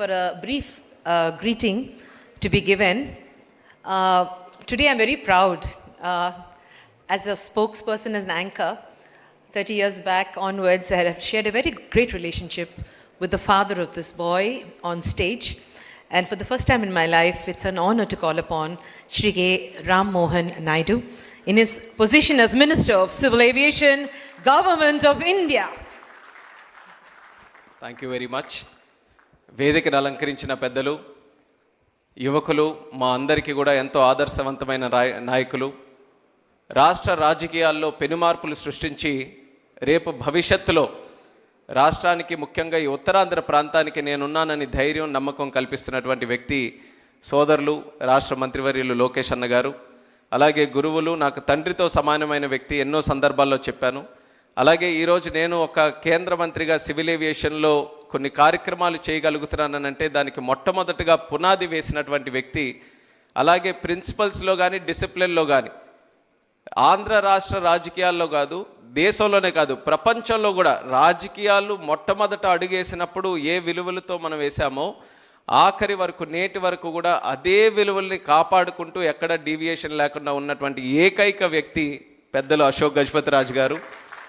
for a brief uh, greeting to be given. Uh, today I'm very proud. Uh, as a spokesperson, as an anchor, 30 years back onwards, I have shared a very great relationship with the father of this boy on stage. And for the first time in my life, it's an honor to call upon Shri K. Ram Mohan Naidu in his position as Minister of Civil Aviation, Government of India. Thank you very much. వేదికను అలంకరించిన పెద్దలు యువకులు మా అందరికీ కూడా ఎంతో ఆదర్శవంతమైన రాయ నాయకులు. రాష్ట్ర రాజకీయాల్లో పెనుమార్పులు సృష్టించి రేపు భవిష్యత్తులో రాష్ట్రానికి ముఖ్యంగా ఈ ఉత్తరాంధ్ర ప్రాంతానికి నేనున్నానని ధైర్యం నమ్మకం కల్పిస్తున్నటువంటి వ్యక్తి సోదరులు రాష్ట్ర మంత్రివర్యులు లోకేష్ అన్న గారు. అలాగే గురువులు నాకు తండ్రితో సమానమైన వ్యక్తి ఎన్నో సందర్భాల్లో చెప్పాను. అలాగే ఈరోజు నేను ఒక కేంద్ర మంత్రిగా సివిల్ ఏవియేషన్లో కొన్ని కార్యక్రమాలు చేయగలుగుతున్నానంటే దానికి మొట్టమొదటిగా పునాది వేసినటువంటి వ్యక్తి అలాగే ప్రిన్సిపల్స్లో కానీ డిసిప్లిన్లో కానీ ఆంధ్ర రాష్ట్ర రాజకీయాల్లో కాదు దేశంలోనే కాదు ప్రపంచంలో కూడా రాజకీయాలు మొట్టమొదట అడుగేసినప్పుడు ఏ విలువలతో మనం వేసామో ఆఖరి వరకు నేటి వరకు కూడా అదే విలువల్ని కాపాడుకుంటూ ఎక్కడ డీవియేషన్ లేకుండా ఉన్నటువంటి ఏకైక వ్యక్తి పెద్దలు అశోక్ గజపతి రాజు గారు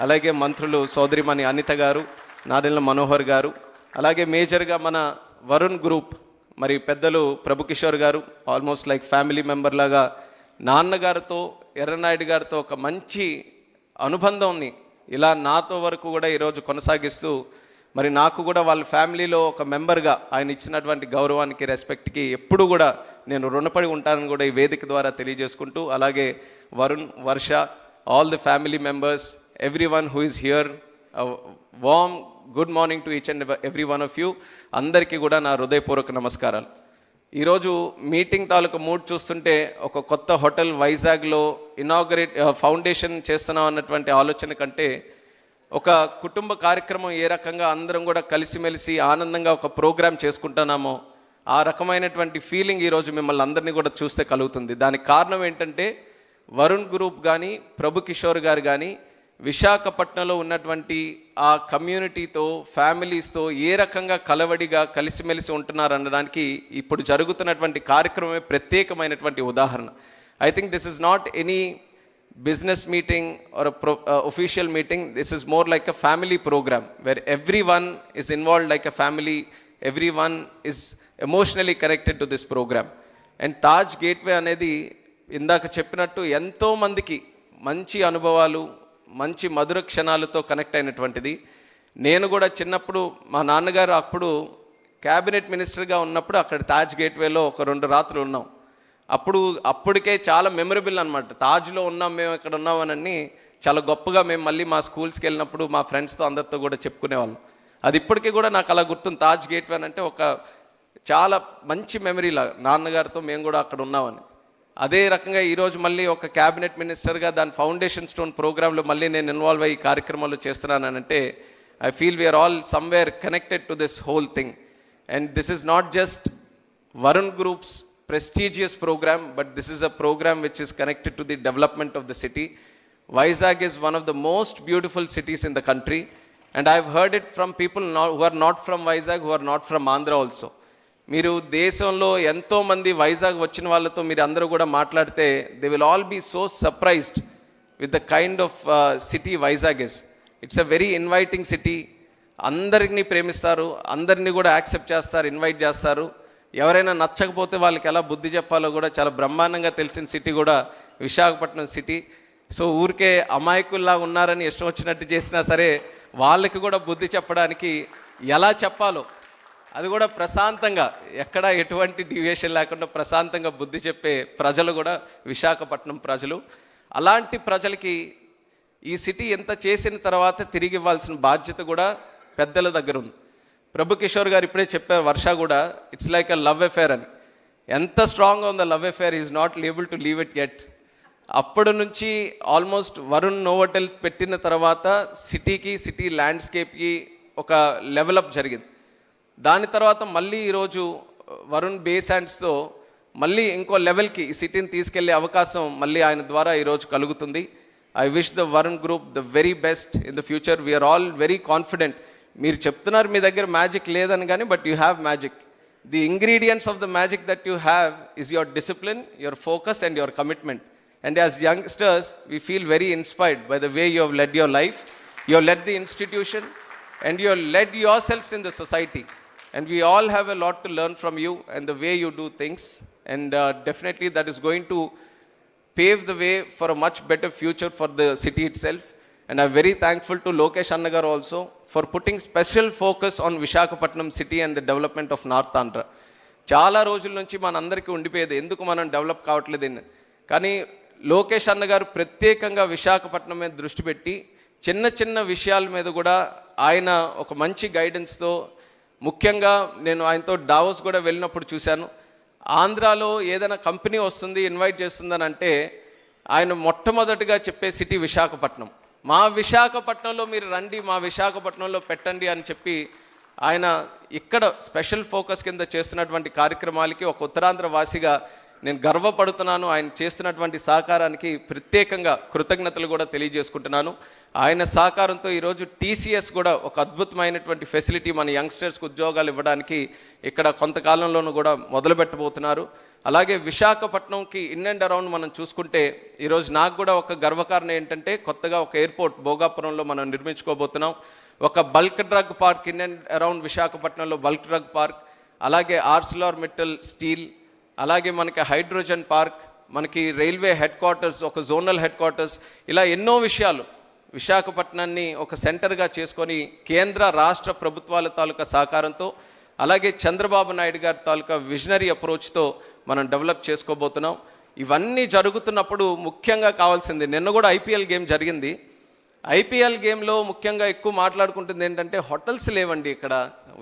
అలాగే మంత్రులు సోదరిమణి అనిత గారు నాదెళ్ళ మనోహర్ గారు అలాగే మేజర్గా మన వరుణ్ గ్రూప్ మరి పెద్దలు ప్రభుకిషోర్ గారు ఆల్మోస్ట్ లైక్ ఫ్యామిలీ మెంబర్ లాగా నాన్నగారితో ఎర్రనాయుడు గారితో ఒక మంచి అనుబంధంని ఇలా నాతో వరకు కూడా ఈరోజు కొనసాగిస్తూ మరి నాకు కూడా వాళ్ళ ఫ్యామిలీలో ఒక మెంబర్గా ఆయన ఇచ్చినటువంటి గౌరవానికి రెస్పెక్ట్కి ఎప్పుడు కూడా నేను రుణపడి ఉంటానని కూడా ఈ వేదిక ద్వారా తెలియజేసుకుంటూ అలాగే Varun Varsha all the family members everyone who is here warm good morning to each and everyone of you అందరికీ కూడా నా హృదయపూర్వక నమస్కారాలు. ఈరోజు మీటింగ్ తాలూకు మూడ్ చూస్తుంటే ఒక కొత్త హోటల్ వైజాగ్లో ఇనాగరేట్ ఫౌండేషన్ చేస్తున్నాం అన్నటువంటి ఆలోచన కంటే ఒక కుటుంబ కార్యక్రమం ఏ రకంగా అందరం కూడా కలిసిమెలిసి ఆనందంగా ఒక ప్రోగ్రాం చేసుకుంటున్నామో ఆ రకమైనటువంటి ఫీలింగ్ ఈరోజు మిమ్మల్ని అందరినీ కూడా చూస్తే కలుగుతుంది. దానికి కారణం ఏంటంటే వరుణ్ గ్రూప్ కానీ ప్రభు కిషోర్ గారు కానీ విశాఖపట్నంలో ఉన్నటువంటి ఆ కమ్యూనిటీతో ఫ్యామిలీస్తో ఏ రకంగా కలవడిగా కలిసిమెలిసి ఉంటున్నారు అనడానికి ఇప్పుడు జరుగుతున్నటువంటి కార్యక్రమమే ప్రత్యేకమైనటువంటి ఉదాహరణ. I think this is not any business meeting or official meeting this is more like a family programme where everyone is involved like a family everyone is emotionally connected to this programme and Taj gateway అనేది ఇందాక చెప్పినట్టు ఎంతోమందికి మంచి అనుభవాలు మంచి మధుర క్షణాలతో connect అయినటువంటిది. నేను కూడా చిన్నప్పుడు మా నాన్నగారు అప్పుడు క్యాబినెట్ మినిస్టర్గా ఉన్నప్పుడు అక్కడ తాజ్ గేట్వేలో ఒక రెండు రాత్రులు ఉన్నాం. అప్పుడు అప్పటికే చాలా మెమరబుల్ అనమాట తాజ్లో ఉన్నాం మేము ఇక్కడ ఉన్నామనని చాలా గొప్పగా మేము మళ్ళీ మా స్కూల్స్కి వెళ్ళినప్పుడు మా ఫ్రెండ్స్తో అందరితో కూడా చెప్పుకునేవాళ్ళం. అది ఇప్పటికీ కూడా నాకు అలా గుర్తుంది. తాజ్ గేట్వే అని అంటే ఒక చాలా మంచి మెమరీ లాగా నాన్నగారితో మేము కూడా అక్కడ ఉన్నామని. అదే రకంగా ఈరోజు మళ్ళీ ఒక క్యాబినెట్ మినిస్టర్గా దాని ఫౌండేషన్ స్టోన్ ప్రోగ్రాంలో మళ్ళీ నేను ఇన్వాల్వ్ అయ్యి కార్యక్రమాలు చేస్తున్నానంటే I feel we're all somewhere connected to this whole thing and this is not just Varun group's prestigious programme but this is a programme which is connected to the development of the city Vizag is one of the most beautiful cities in the country and I heard it from people నా who are not from Vizag who are not from Andhra also మీరు దేశంలో ఎంతోమంది వైజాగ్ వచ్చిన వాళ్ళతో మీరు అందరూ కూడా మాట్లాడితే they will all be so surprised with the kind of city Vizag is it's a very inviting city అందరినీ ప్రేమిస్తారు అందరినీ కూడా యాక్సెప్ట్ చేస్తారు ఇన్వైట్ చేస్తారు. ఎవరైనా నచ్చకపోతే వాళ్ళకి ఎలా బుద్ధి చెప్పాలో కూడా చాలా బ్రహ్మాండంగా తెలిసిన సిటీ కూడా విశాఖపట్నం సిటీ సో ఊరికే అమాయకుల్లా ఉన్నారని ఇష్టం వచ్చినట్టు చేసినా సరే వాళ్ళకి కూడా బుద్ధి చెప్పడానికి ఎలా చెప్పాలో అది కూడా ప్రశాంతంగా ఎక్కడ ఎటువంటి డివియేషన్ లేకుండా ప్రశాంతంగా బుద్ధి చెప్పే ప్రజలు కూడా విశాఖపట్నం ప్రజలు. అలాంటి ప్రజలకి ఈ సిటీ ఎంత చేసిన తర్వాత తిరిగి ఇవ్వాల్సిన బాధ్యత కూడా పెద్దల దగ్గర ఉంది. ప్రభు కిషోర్ గారు ఇప్పుడే చెప్పే వర్ష కూడా it's like a love affair అని. ఎంత స్ట్రాంగ్గా ఉందో love affair is not able to leave it get అప్పటి నుంచి ఆల్మోస్ట్ వరుణ్ నోవటెల్ పెట్టిన తర్వాత సిటీకి సిటీ ల్యాండ్స్కేప్కి ఒక లెవెలప్ జరిగింది. దాని తర్వాత మళ్ళీ ఈరోజు వరుణ్ బేస్ బేసాండ్స్తో మళ్ళీ ఇంకో లెవెల్కి ఈ సిటీని తీసుకెళ్ళే అవకాశం మళ్ళీ ఆయన ద్వారా ఈరోజు కలుగుతుంది. I wish the Varun group the very best in the future we're all very confident మీరు చెప్తున్నారు మీ దగ్గర మ్యాజిక్ లేదని కానీ but you have magic the ingredients of the magic that you have is your discipline your focus and your commitment and as youngsters we feel very inspired by the way you head your life you led the institution and you led your selves in the society And we all have a lot to learn from you and the way you do things. And uh, definitely, that is going to pave the way for a much better future for the city itself. And I'm very thankful to Lokesh Annagar also for putting special focus on Vishakhapatnam city and the development of North Andhra. చాలా రోజుల నుంచి మనందరికీ ఉండిపోయేది ఎందుకు మనం develop కావట్లేదని కానీ లోకేష్ అన్న గారు ప్రత్యేకంగా విశాఖపట్నం మీద దృష్టి పెట్టి చిన్న చిన్న విషయాల మీద కూడా ఆయన ఒక మంచి గైడెన్స్తో ముఖ్యంగా నేను ఆయనతో డావోస్ కూడా వెళ్ళినప్పుడు చూశాను. ఆంధ్రాలో ఏదైనా కంపెనీ వస్తుంది ఇన్వైట్ చేస్తుందని అంటే ఆయన మొట్టమొదటిగా చెప్పే సిటీ విశాఖపట్నం. మా విశాఖపట్నంలో మీరు రండి మా విశాఖపట్నంలో పెట్టండి అని చెప్పి ఆయన ఇక్కడ స్పెషల్ ఫోకస్ కింద చేస్తున్నటువంటి కార్యక్రమాలకి ఒక ఉత్తరాంధ్ర వాసిగా నేను గర్వపడుతున్నాను ఆయన చేస్తున్నటువంటి సహకారానికి ప్రత్యేకంగా కృతజ్ఞతలు కూడా తెలియజేసుకుంటున్నాను. ఆయన సహకారంతో ఈరోజు టీసీఎస్ కూడా ఒక అద్భుతమైనటువంటి ఫెసిలిటీ మన యంగ్స్టర్స్కి ఉద్యోగాలు ఇవ్వడానికి ఇక్కడ కొంతకాలంలోనూ కూడా మొదలుపెట్టబోతున్నారు. అలాగే విశాఖపట్నంకి ఇన్ అండ్ అరౌండ్ మనం చూసుకుంటే ఈరోజు నాకు కూడా ఒక గర్వకారణం ఏంటంటే కొత్తగా ఒక ఎయిర్పోర్ట్ భోగాపురంలో మనం నిర్మించుకోబోతున్నాం. ఒక bulk drug park in and around విశాఖపట్నంలో బల్క్ డ్రగ్ పార్క్. అలాగే ఆర్సిలార్ మెటల్ స్టీల్ అలాగే మనకి హైడ్రోజన్ పార్క్ మనకి రైల్వే హెడ్ క్వార్టర్స్ ఒక జోనల్ హెడ్ క్వార్టర్స్ ఇలా ఎన్నో విషయాలు విశాఖపట్నాన్ని ఒక సెంటర్గా చేసుకొని కేంద్ర రాష్ట్ర ప్రభుత్వాల తాలూకా సహకారంతో అలాగే చంద్రబాబు నాయుడు గారి తాలూకా విజనరీ అప్రోచ్తో మనం డెవలప్ చేసుకోబోతున్నాం. ఇవన్నీ జరుగుతున్నప్పుడు ముఖ్యంగా కావాల్సింది నిన్న కూడా ఐపీఎల్ గేమ్ జరిగింది. ఐపీఎల్ గేమ్లో ముఖ్యంగా ఎక్కువ మాట్లాడుకుంటుంది ఏంటంటే హోటల్స్ లేవండి ఇక్కడ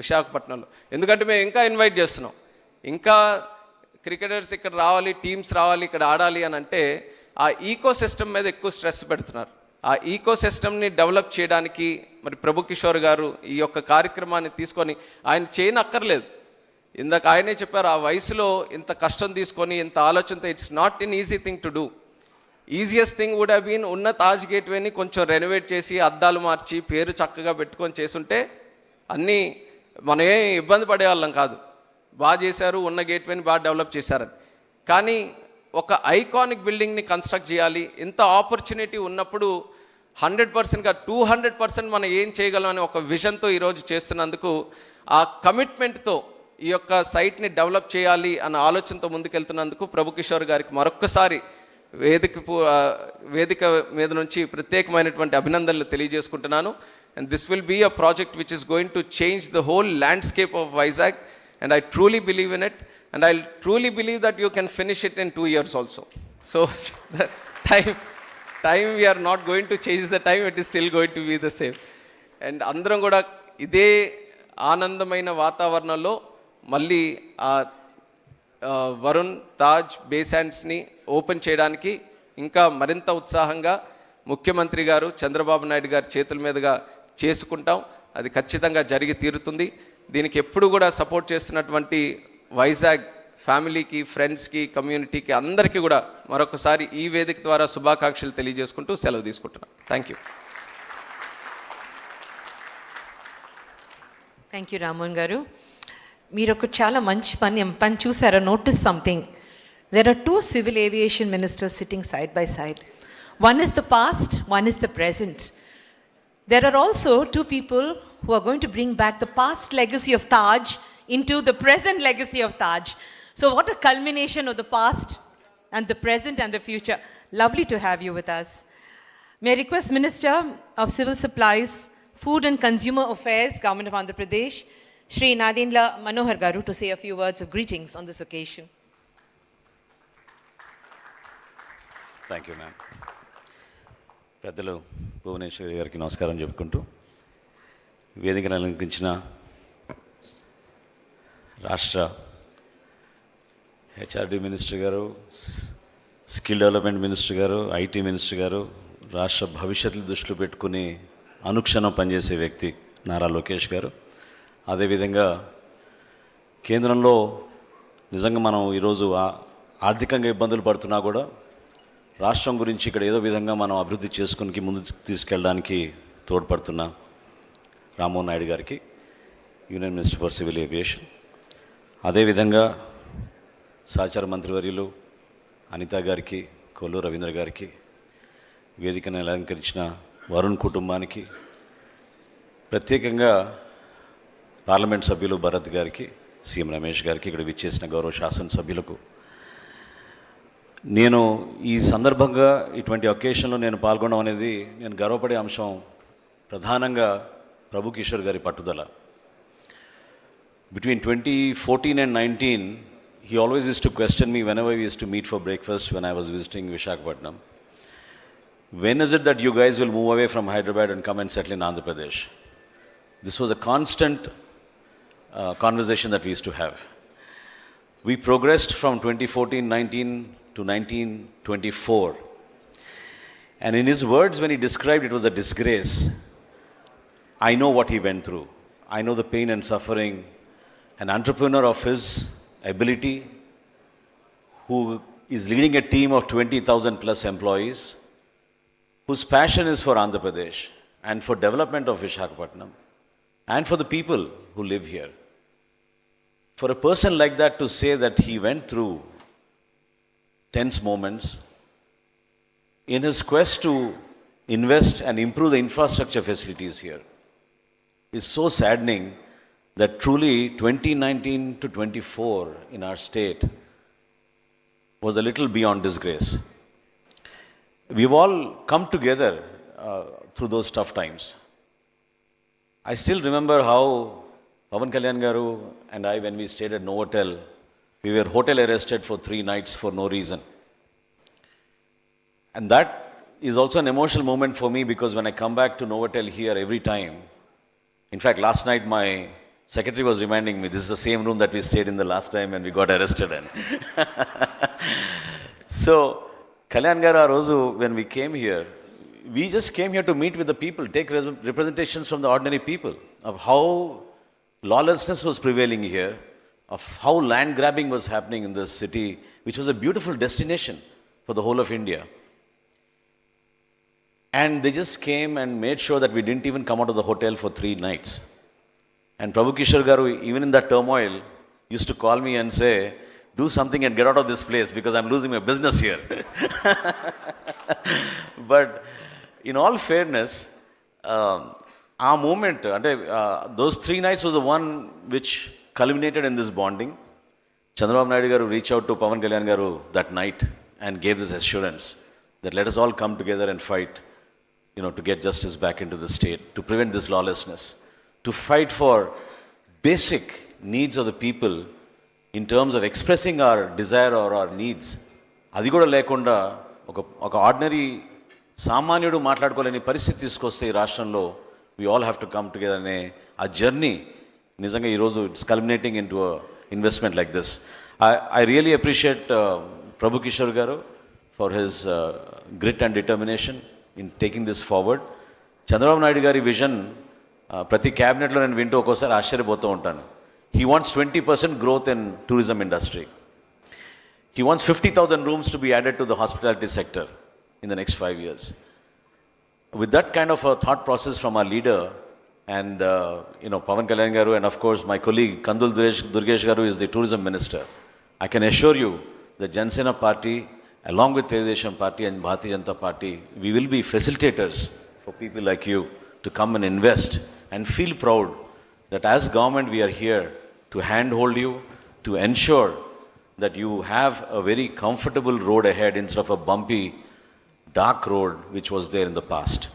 విశాఖపట్నంలో. ఎందుకంటే మేము ఇంకా ఇన్వైట్ చేస్తున్నాం. ఇంకా క్రికెటర్స్ ఇక్కడ రావాలి టీమ్స్ రావాలి ఇక్కడ ఆడాలి అని అంటే ఆ ఈకో సిస్టమ్ మీద ఎక్కువ స్ట్రెస్ పెడుతున్నారు. ఆ ఈకో సిస్టమ్ని డెవలప్ చేయడానికి మరి ప్రభు కిషోర్ గారు ఈ యొక్క కార్యక్రమాన్ని తీసుకొని ఆయన చేయనక్కర్లేదు. ఇందాక ఆయనే చెప్పారు ఆ వయసులో ఇంత కష్టం తీసుకొని ఇంత ఆలోచనతో it's not in easy thing to do easiest thing would have been ఉన్న తాజ్ గేట్వేని కొంచెం రెనోవేట్ చేసి అద్దాలు మార్చి పేరు చక్కగా పెట్టుకొని చేసుంటే అన్నీ మనం ఏం ఇబ్బంది పడేవాళ్ళం కాదు. బాగా చేశారు ఉన్న గేట్వేని బాగా డెవలప్ చేశారని కానీ ఒక ఐకానిక్ బిల్డింగ్ని కన్స్ట్రక్ట్ చేయాలి ఇంత ఆపర్చునిటీ ఉన్నప్పుడు హండ్రెడ్ పర్సెంట్గా టూ హండ్రెడ్ పర్సెంట్ మనం ఏం చేయగలం అనే ఒక విజన్తో ఈరోజు చేస్తున్నందుకు ఆ కమిట్మెంట్తో ఈ యొక్క సైట్ని డెవలప్ చేయాలి అన్న ఆలోచనతో ముందుకెళ్తున్నందుకు ప్రభు కిషోర్ గారికి మరొక్కసారి వేదిక వేదిక మీద నుంచి ప్రత్యేకమైనటువంటి అభినందనలు తెలియజేసుకుంటున్నాను. And this will be a project which is going to change the whole landscape of Vizag and I truly believe in it and I truly believe that you can finish it in two years also so time time we're not going to change the time it is still going to be the same and అందరం కూడా ఇదే ఆనందమైన వాతావరణంలో మళ్ళీ ఆ Varun Taj బేసాండ్స్ని open చేయడానికి ఇంకా మరింత ఉత్సాహంగా ముఖ్యమంత్రి గారు చంద్రబాబు నాయుడు గారి చేతుల మీదుగా చేసుకుంటాం. అది ఖచ్చితంగా జరిగి తీరుతుంది. దీనికి ఎప్పుడు కూడా సపోర్ట్ చేస్తున్నటువంటి వైజాగ్ ఫ్యామిలీకి ఫ్రెండ్స్కి కమ్యూనిటీకి అందరికీ కూడా మరొకసారి ఈ వేదిక ద్వారా శుభాకాంక్షలు తెలియజేసుకుంటూ సెలవు తీసుకుంటున్నాను thank you. Thank you Rammohan garu. మీరు ఒక చాలా మంచి పని పని చూసారా? Notice something there are two civil aviation ministers sitting side by side one is the past one is the present there are also two people who are going to bring back the past legacy of Taj into the present legacy of Taj. So, what a culmination of the past and the present and the future. Lovely to have you with us. May I request Minister of Civil Supplies, Food and Consumer Affairs, Government of Andhra Pradesh, Sri Nadindla Manohar Garu, to say a few words of greetings on this occasion. Thank you ma'am పెద్దలు భువనేశ్వరి గారికి నమస్కారం చెప్పుకుంటూ వేదికను అలంకరించిన రాష్ట్ర HRD minister గారు skill development minister గారు IT minister గారు రాష్ట్ర భవిష్యత్తు దృష్టిలో పెట్టుకుని అనుక్షణం పనిచేసే వ్యక్తి నారా లోకేష్ గారు. అదేవిధంగా కేంద్రంలో నిజంగా మనం ఈరోజు ఆర్థికంగా ఇబ్బందులు పడుతున్నా కూడా రాష్ట్రం గురించి ఇక్కడ ఏదో విధంగా మనం అభివృద్ధి చేసుకుని ముందు తీసుకెళ్ళడానికి తోడ్పడుతున్నాం. రామ్మోహన్ నాయుడు గారికి union minister for civil aviation. అదేవిధంగా సహచార మంత్రివర్యులు అనిత గారికి కొల్లు రవీంద్ర గారికి వేదికను అలంకరించిన వరుణ్ కుటుంబానికి ప్రత్యేకంగా పార్లమెంట్ సభ్యులు భరత్ గారికి సీఎం రమేష్ గారికి ఇక్కడ విచ్చేసిన గౌరవ శాసనసభ్యులకు. నేను ఈ సందర్భంగా ఇటువంటి ఒకేషన్లో నేను పాల్గొనడం అనేది నేను గర్వపడే అంశం. ప్రధానంగా ప్రభు కిషోర్ గారి పట్టుదల between 2014 and 19, he always used to question me whenever we used to meet for breakfast when I was visiting Vishakhapatnam. When is it that you guys will move away from Hyderabad and come and settle in Andhra Pradesh? This was a constant uh, conversation that we used to have. We progressed from 2014 19 to 1924. And in his words, when he described it was a disgrace, I know what he went through. I know the pain and suffering. An entrepreneur of his ability, who is leading a team of 20,000 plus employees, whose passion is for Andhra Pradesh and for development of Vishakhapatnam and for the people who live here. For a person like that to say that he went through tense moments in his quest to invest and improve the infrastructure facilities here is so saddening that truly 2019 to 24 in our state was a little beyond disgrace. We've all come together uh, through those tough times. I still remember how Pavan Kalyan Garu and I, when we stayed at Novotel, we were hotel arrested for three nights for no reason. And that is also an emotional moment for me because when I come back to Novotel here every time, in fact, last night my secretary was reminding me this is the same room that we stayed in the last time and we got arrested in. so, Kalyangara Rozu, when we came here, we just came here to meet with the people, take representations from the ordinary people of how lawlessness was prevailing here, of how land grabbing was happening in this city, which was a beautiful destination for the whole of India. And they just came and made sure that we didn't even come out of the hotel for three nights. And Prabhu Kishore even in that turmoil, used to call me and say, do something and get out of this place because I'm losing my business here. but in all fairness, um, our moment, uh, those three nights was the one which culminated in this bonding. Chandrababu Naidu Garu reached out to Pavan Kalyan Garu that night and gave this assurance that let us all come together and fight you know, to get justice back into the state, to prevent this lawlessness, to fight for basic needs of the people in terms of expressing our desire or our needs. అది కూడా లేకుండా ఒక ఒక ordinary సామాన్యుడు మాట్లాడుకోలేని పరిస్థితి తీసుకొస్తే ఈ రాష్ట్రంలో we all have to come together అనే ఆ జర్నీ నిజంగా ఈరోజు it's culminating in to investment like this I I really appreciate Prabhu Kishore గారు for his grit and determination in taking this forward Chandrababu Naidu గారి vision ప్రతి క్యాబినెట్లో నేను వింటూ ఒక్కోసారి ఆశ్చర్యపోతూ ఉంటాను he wants twenty percent growth in tourism industry He wants 50,000 rooms to be added to the hospitality sector in the next five years. With that kind of a thought process from our leader and, uh, you know, Pavan Kalyan Garu and of course my colleague Kandul Duresh, Durgesh Garu is the tourism minister. I can assure you the Jansena party, along with Televisham party and Bharatiya Janata party, we will be facilitators for people like you to come and invest and feel proud that as government we are here to handhold you, to ensure that you have a very comfortable road ahead instead of a bumpy, dark road which was there in the past.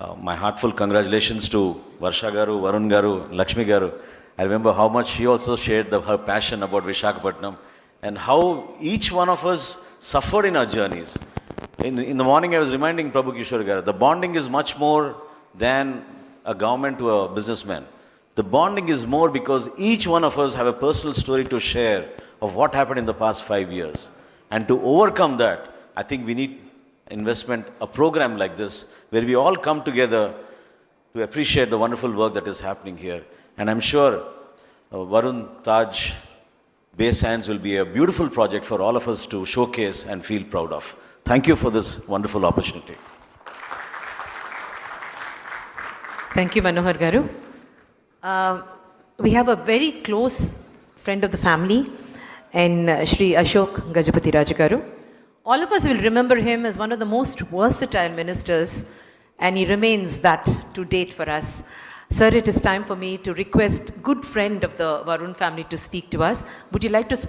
Uh, my heartfelt congratulations to Varsha Garu, Varun Garu, Lakshmi Garu. I remember how much she also shared the, her passion about Vishakhapatnam and how each one of us suffered in our journeys. In, in the morning, I was reminding Prabhu Kishore Garu, the bonding is much more than a government to a businessman. The bonding is more because each one of us have a personal story to share of what happened in the past five years. And to overcome that, I think we need investment, a program like this, where we all come together to appreciate the wonderful work that is happening here. And I'm sure uh, Varun Taj Bay Sands will be a beautiful project for all of us to showcase and feel proud of. Thank you for this wonderful opportunity. Thank you, Manohar Garu. Uh, we have a very close friend of the family, and uh, Shri Ashok Gajapati Rajagaru. All of us will remember him as one of the most versatile ministers, and he remains that to date for us. Sir, it is time for me to request good friend of the Varun family to speak to us. Would you like to